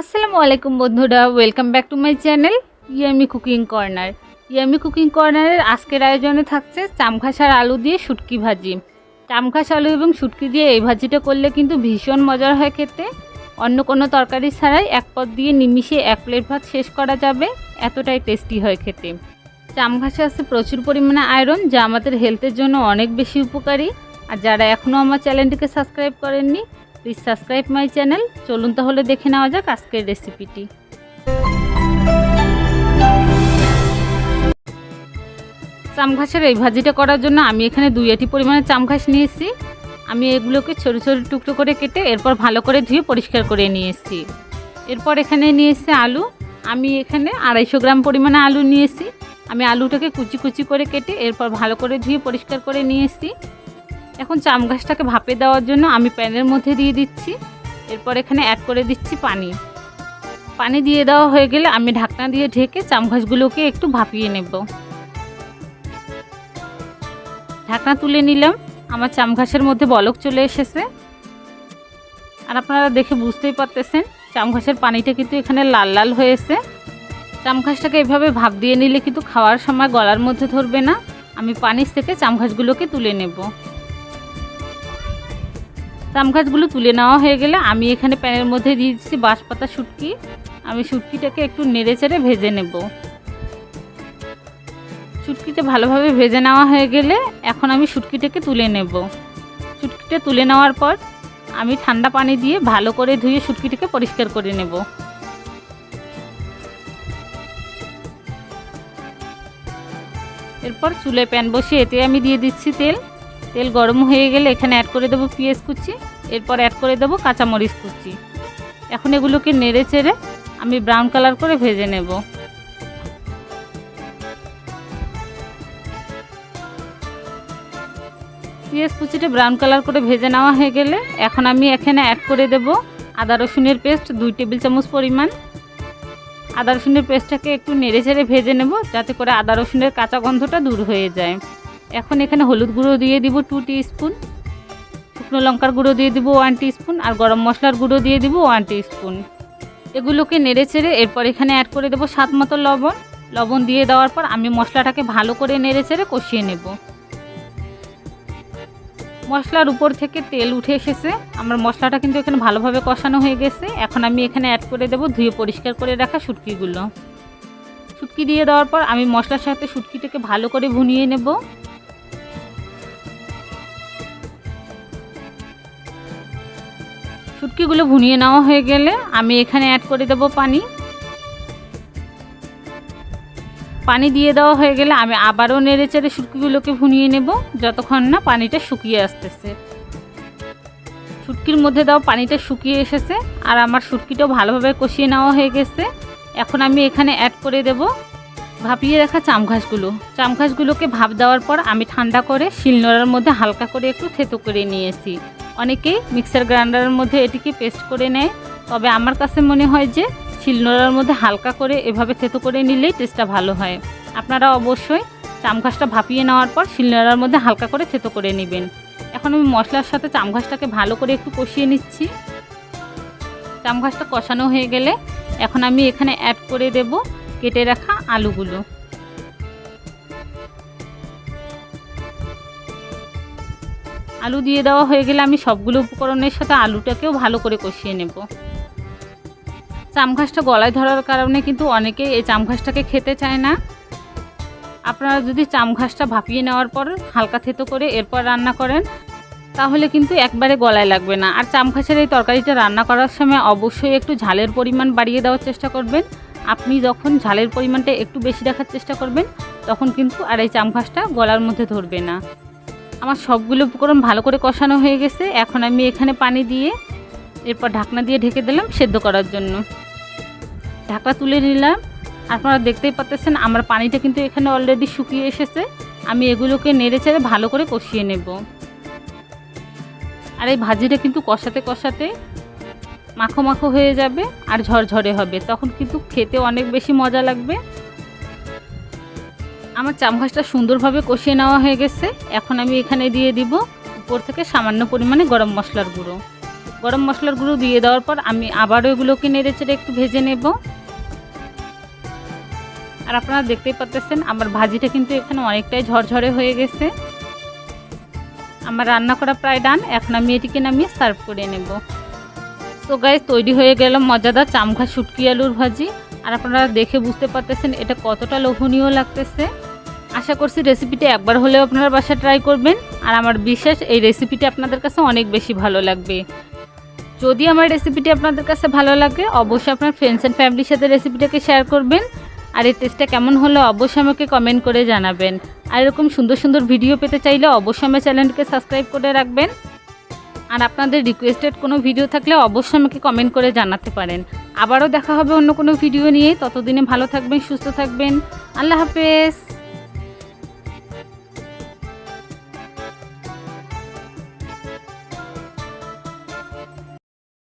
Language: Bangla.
আসসালামু আলাইকুম বন্ধুরা welcome back to my channel yummy cooking corner yummy cooking কর্নারের আজকের আয়োজনে থাকছে চামখাসার আলু দিয়ে শুটকি ভাজি। চামখাস আলু এবং শুটকি দিয়ে এই ভাজিটা করলে কিন্তু ভীষণ মজার হয় খেতে। অন্য কোনো তরকারি ছাড়াই এক পদ দিয়ে নিমিশে এক প্লেট ভাত শেষ করা যাবে, এতটাই টেস্টি হয় খেতে। চামঘাসে আছে প্রচুর পরিমাণে আয়রন যা আমাদের হেলথের জন্য অনেক বেশি উপকারী। আর যারা এখনও আমার চ্যানেলটিকে সাবস্ক্রাইব করেননি প্লিজ সাবস্ক্রাইব মাই চ্যানেল চলুন তাহলে দেখে নেওয়া যাক আজকের রেসিপিটি চামঘাসের এই ভাজিটা করার জন্য আমি এখানে দুই আটি পরিমাণে চামঘাস নিয়েছি। আমি এগুলোকে ছোটো ছোটো টুকরো করে কেটে এরপর ভালো করে ধুয়ে পরিষ্কার করে নিয়েছি। এরপর এখানে নিয়ে এসেছি আলু। আমি এখানে আড়াইশো গ্রাম পরিমাণে আলু নিয়েছি। আমি আলুটাকে কুচি কুচি করে কেটে এরপর ভালো করে ধুয়ে পরিষ্কার করে নিয়ে এসেছি চাম গাছটাকে ভাপে দেওয়ার জন্য আমি প্যানের মধ্যে দিয়ে দিচ্ছি। এরপর এখানে অ্যাড করে দিচ্ছি পানি। পানি দিয়ে দেওয়া হয়ে গেলে আমি ঢাকনা দিয়ে ঢেকে চামঘাসগুলোকে একটু ভাপিয়ে নেব। ঢাকনা তুলে নিলাম। আমার চাম চামঘাসের মধ্যে বলক চলে এসেছে। আর আপনারা দেখে বুঝতেই পারতেছেন, চাম চামঘাসের পানিটা কিন্তু এখানে লাল লাল হয়েছে। চামঘাসটাকে এভাবে ভাপ দিয়ে নিলে কিন্তু খাওয়ার সময় গলার মধ্যে ধরবে না। আমি পানির থেকে চামঘাসগুলোকে তুলে নেব। চামঘাসগুলো তুলে নেওয়া হয়ে গেলে আমি এখানে প্যানের মধ্যে দিয়ে দিচ্ছি বাঁশপাতা শুটকি। আমি শুটকিটাকে একটু নেড়ে চেড়ে ভেজে নেব। শুটকিটা ভালোভাবে ভেজে নেওয়া হয়ে গেলে এখন আমি শুটকিটাকে তুলে নেব। শুটকিটা তুলে নেওয়ার পর আমি ঠান্ডা পানি দিয়ে ভালো করে ধুয়ে শুটকিটাকে পরিষ্কার করে নেব। এরপর চুলে প্যান বসিয়ে এতে আমি দিয়ে দিচ্ছি তেল। তেল গরম হয়ে গেলে এখানে অ্যাড করে দেবো পেঁয়াজ কুচি, এরপর অ্যাড করে দেবো কাঁচামরিচ কুচি। এখন এগুলোকে নেড়ে চেড়ে আমি ব্রাউন কালার করে ভেজে নেব। পেঁয়াজ কুচিটা ব্রাউন কালার করে ভেজে নেওয়া হয়ে গেলে এখন আমি এখানে অ্যাড করে দেব আদা রসুনের পেস্ট দুই টেবিল চামচ পরিমাণ। আদা রসুনের পেস্টটাকে একটু নেড়ে চেড়ে ভেজে নেব যাতে করে আদা রসুনের কাঁচা গন্ধটা দূর হয়ে যায়। এখন এখানে হলুদ গুঁড়ো দিয়ে দিব টু স্পুন শুকনো লঙ্কার গুঁড়ো দিয়ে দিব ওয়ান স্পুন আর গরম মশলার গুঁড়ো দিয়ে দিব ওয়ান স্পুন এগুলোকে নেড়ে চেড়ে এরপর এখানে অ্যাড করে দেবো স্বাদ মতো লবণ। লবণ দিয়ে দেওয়ার পর আমি মশলাটাকে ভালো করে নেড়ে চেড়ে কষিয়ে নেব। মশলার উপর থেকে তেল উঠে এসেছে। আমার মশলাটা কিন্তু এখানে ভালোভাবে কষানো হয়ে গেছে। এখন আমি এখানে অ্যাড করে দেবো ধুয়ে পরিষ্কার করে রাখা শুটকিগুলো। শুটকি দিয়ে দেওয়ার পর আমি মশলার সাথে শুটকিটাকে ভালো করে ভুনিয়ে নেব। শুটকিগুলো ভুনিয়ে নেওয়া হয়ে গেলে আমি এখানে অ্যাড করে দেব পানি। পানি দিয়ে দেওয়া হয়ে গেলে আমি আবারও নেড়ে চেড়ে শুটকিগুলোকে ভুনিয়ে নেব, যতক্ষণ না পানিটা শুকিয়ে আসতেছে। শুটকির মধ্যে দাও, পানিটা শুকিয়ে এসেছে, আর আমার শুটকিটাও ভালোভাবে কষিয়ে নেওয়া হয়ে গেছে। এখন আমি এখানে অ্যাড করে দেব ভাপিয়ে রাখা চামঘাসগুলো। চামঘাসগুলোকে ভাপ দেওয়ার পর আমি ঠান্ডা করে শিলনোড়ার মধ্যে হালকা করে একটু থেতো করে নিয়েছি। অনেকেই মিক্সার গ্রাইন্ডারের মধ্যে এটিকে পেস্ট করে নেয়। তবে আমার কাছে মনে হয় যে শিলনোড়ার মধ্যে হালকা করে এভাবে থেতো করে নিলেই টেস্টটা ভালো হয়। আপনারা অবশ্যই চামঘাসটা ভাপিয়ে নেওয়ার পর শিলনোড়ার মধ্যে হালকা করে থেতো করে নেবেন। এখন আমি মশলার সাথে চামঘাসটাকে ভালো করে একটু কষিয়ে নিচ্ছি। চামঘাসটা কষানো হয়ে গেলে এখন আমি এখানে অ্যাড করে দেব কেটে রাখা আলুগুলো। আলু দিয়ে দেওয়া হয়ে গেলে আমি সবগুলো উপকরণের সাথে আলুটাকেও ভালো করে কষিয়ে নেব। চামঘাসটা গলায় ধরার কারণে কিন্তু অনেকেই এই চামঘাসটাকে খেতে চায় না। আপনারা যদি চামঘাসটা ভাপিয়ে নেওয়ার পর হালকা থেতো করে এরপর রান্না করেন, তাহলে কিন্তু একবারে গলায় লাগবে না। আর চামঘাসের এই তরকারিটা রান্না করার সময় অবশ্যই একটু ঝালের পরিমাণ বাড়িয়ে দেওয়ার চেষ্টা করবেন। আপনি যখন ঝালের পরিমাণটা একটু বেশি রাখার চেষ্টা করবেন, তখন কিন্তু আর এই চামঘাসটা গলার মধ্যে ধরবে না। আমার সবগুলো উপকরণ ভালো করে কষানো হয়ে গেছে। এখন আমি এখানে পানি দিয়ে, এরপর ঢাকনা দিয়ে ঢেকে দিলাম সেদ্ধ করার জন্য। ঢাকনা তুলে নিলাম। আপনারা দেখতেই পাচ্ছেন আমার পানিটা কিন্তু এখানে অলরেডি শুকিয়ে এসেছে। আমি এগুলোকে নেড়ে চেড়ে ভালো করে কষিয়ে নেব। আর এই ভাজিটা কিন্তু কষাতে কষাতে মাখো মাখো হয়ে যাবে আর ঝরঝরে হবে। তখন কিন্তু খেতে অনেক বেশি মজা লাগবে। আমার চামঘাসটা সুন্দরভাবে কষিয়ে নেওয়া হয়ে গেছে। এখন আমি এখানে দিয়ে দিব উপর থেকে সামান্য পরিমাণে গরম মশলার গুঁড়ো। গরম মশলার গুঁড়ো দিয়ে দেওয়ার পর আমি আবারও এগুলোকে নেড়ে চেড়ে একটু ভেজে নেব। আর আপনারা দেখতেই পাচ্ছেন আমার ভাজিটা কিন্তু এখানে অনেকটাই ঝরঝরে হয়ে গেছে। আমার রান্না করা প্রায় ডান, এখন আমি এটিকে নামিয়ে সার্ভ করে নেব। তো গায়ে তৈরি হয়ে গেল মজাদার চামখা শুটকি আলুর ভাজি। আর আপনারা দেখে বুঝতে পারতেছেন এটা কতটা লোভনীয় লাগতেছে। আশা করছি রেসিপিটি একবার হলেও আপনারা বাসা ট্রাই করবেন। আর আমার বিশ্বাস এই রেসিপিটি আপনাদের কাছে অনেক বেশি ভালো লাগবে। যদি আমার রেসিপিটি আপনাদের কাছে ভালো লাগে, অবশ্যই আপনার ফ্রেন্ডস অ্যান্ড ফ্যামিলির সাথে রেসিপিটাকে শেয়ার করবেন। আর এই টেস্টটা কেমন হলো অবশ্যই আমাকে কমেন্ট করে জানাবেন। আর এরকম সুন্দর সুন্দর ভিডিও পেতে চাইলে অবশ্যই আমার চ্যানেলটিকে সাবস্ক্রাইব করে রাখবেন। আর আপনাদের রিকোয়েস্টেড কোনো ভিডিও থাকলে অবশ্যই আমাকে কমেন্ট করে জানাতে পারেন। আবারও দেখা হবে অন্য কোনো ভিডিও নিয়ে। ততদিনে ভালো থাকবেন সুস্থ থাকবেন। আল্লাহ হাফেজ।